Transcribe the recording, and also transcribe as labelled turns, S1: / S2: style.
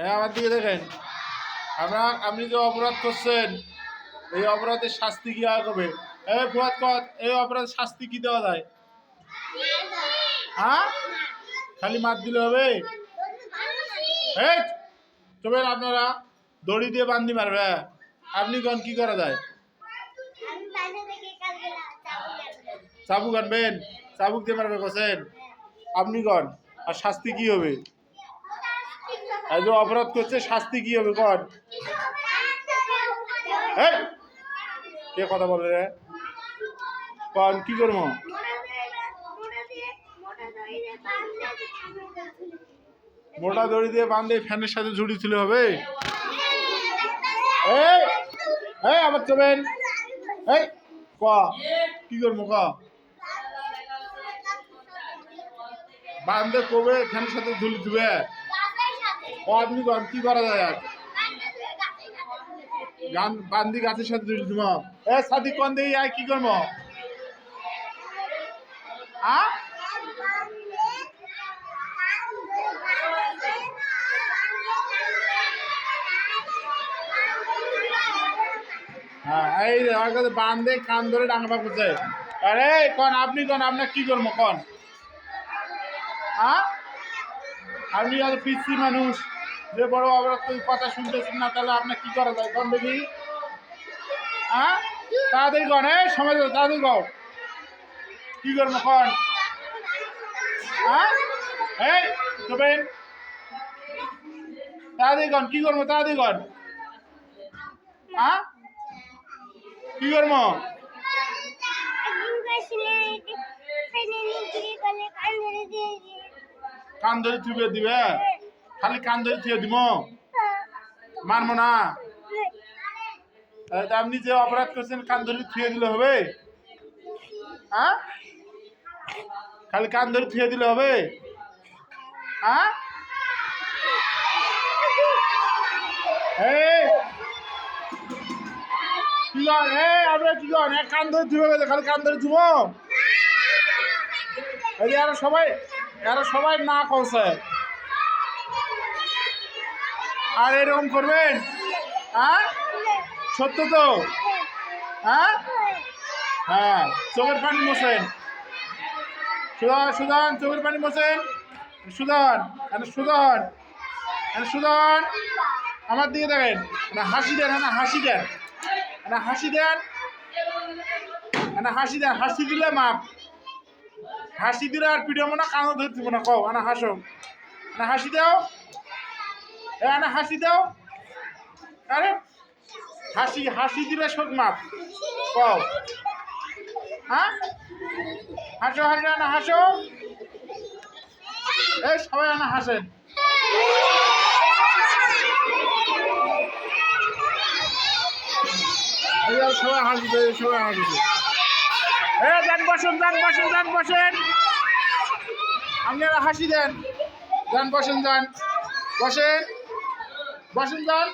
S1: হ্যাঁ আমার দিকে দেখেন। আমরা, আপনি যে অপরাধ করছেন, এই অপরাধের শাস্তি কি হবে? এই ফুয়াদ কত এই অপরাধের শাস্তি কি দেওয়া যায়? হ্যাঁ? খালি মার দিলে হবে? চবেন আপনারা দড়ি দিয়ে বান্ধি মারবে আপনি কোন কি করা যায়? চাবুক আনবেন? চাবুক দিয়ে মারবে, কোসেন? আপনি কন? আর শাস্তি কি হবে? আর যে অপরাধ করছে, শাস্তি কি হবে কর কে কথা বলে রে? কন, কি করব? মোটা দড়ি দিয়ে বাঁধে ফ্যানের সাথে ঝুড়ি ছিল হবে? এই! আবার চবেন এই, ক? কি করব, ক? বান্ধে কবে ফ্যানের সাথে ঝুলি দিবে? আপনি কি করা যায় আর? গান, বান্দি গাছের সাথে দিব এ সাদি কোন দিয়ে আয়, কি করব? আ? হ্যাঁ এই বান্ধে কান ধরে ডাঙা করছে আরে কন, আপনি কন আপনার কি করব, কন? হ্যাঁ আপনি আর পিসি মানুষ। যে বড় অপরাধ করে কথা শুনতেছেন না, তাহলে আপনার কি করা যায়? কন দেখি। হ্যাঁ? তাড়াতাড়ি কন, এই সময় তাড়াতাড়ি কও। কি করব কন? হ্যাঁ? এই চবেন তাড়াতাড়ি কন, কি করব? তাড়াতাড়ি কন। হ্যাঁ? কি করব? কান ধরে থুবে দিবে? খালি কান ধরে থুয়ে দিব মানবো না। আপনি যে অপরাধ করছেন কান ধরে থুয়ে দিলে হবে? হ্যাঁ খালি কান ধরে থুয়ে দিলে হবে? হ্যাঁ এক খালি সবাই আরও সবাই না কৌছে আর এরকম করবেন? হ্যাঁ? সত্য তো? হ্যাঁ? হ্যাঁ চোখের পানি মোছেন। সুদান সুদান চোখের পানি মোছেন। সুদান এনে সুদান এনে সুদান আমার দিকে দেখেন, না, হাসি দেন, না, হাসি দেন। না, হাসি দেন। না, হাসি দেন, হাসি দিলে মাপ। হাসি দিলে আর পিঠে না কানো ধরতে না কও আনা হাসো। না, হাসি দাও। এ আনা হাসি দাও। আরে, হাসি হাসি দিলে শোক মাপ। কও। হ্যাঁ? হাসো হাসো, আনা, হাসো। এই, সবাই আনা, হাসেন। সবাই হাসবে সবাই হাসবে। এ, যান, বসেন যান বসেন যান, বসেন। আপনারা হাসি দেন। যান, বসেন যান। বসেন। বসেন যান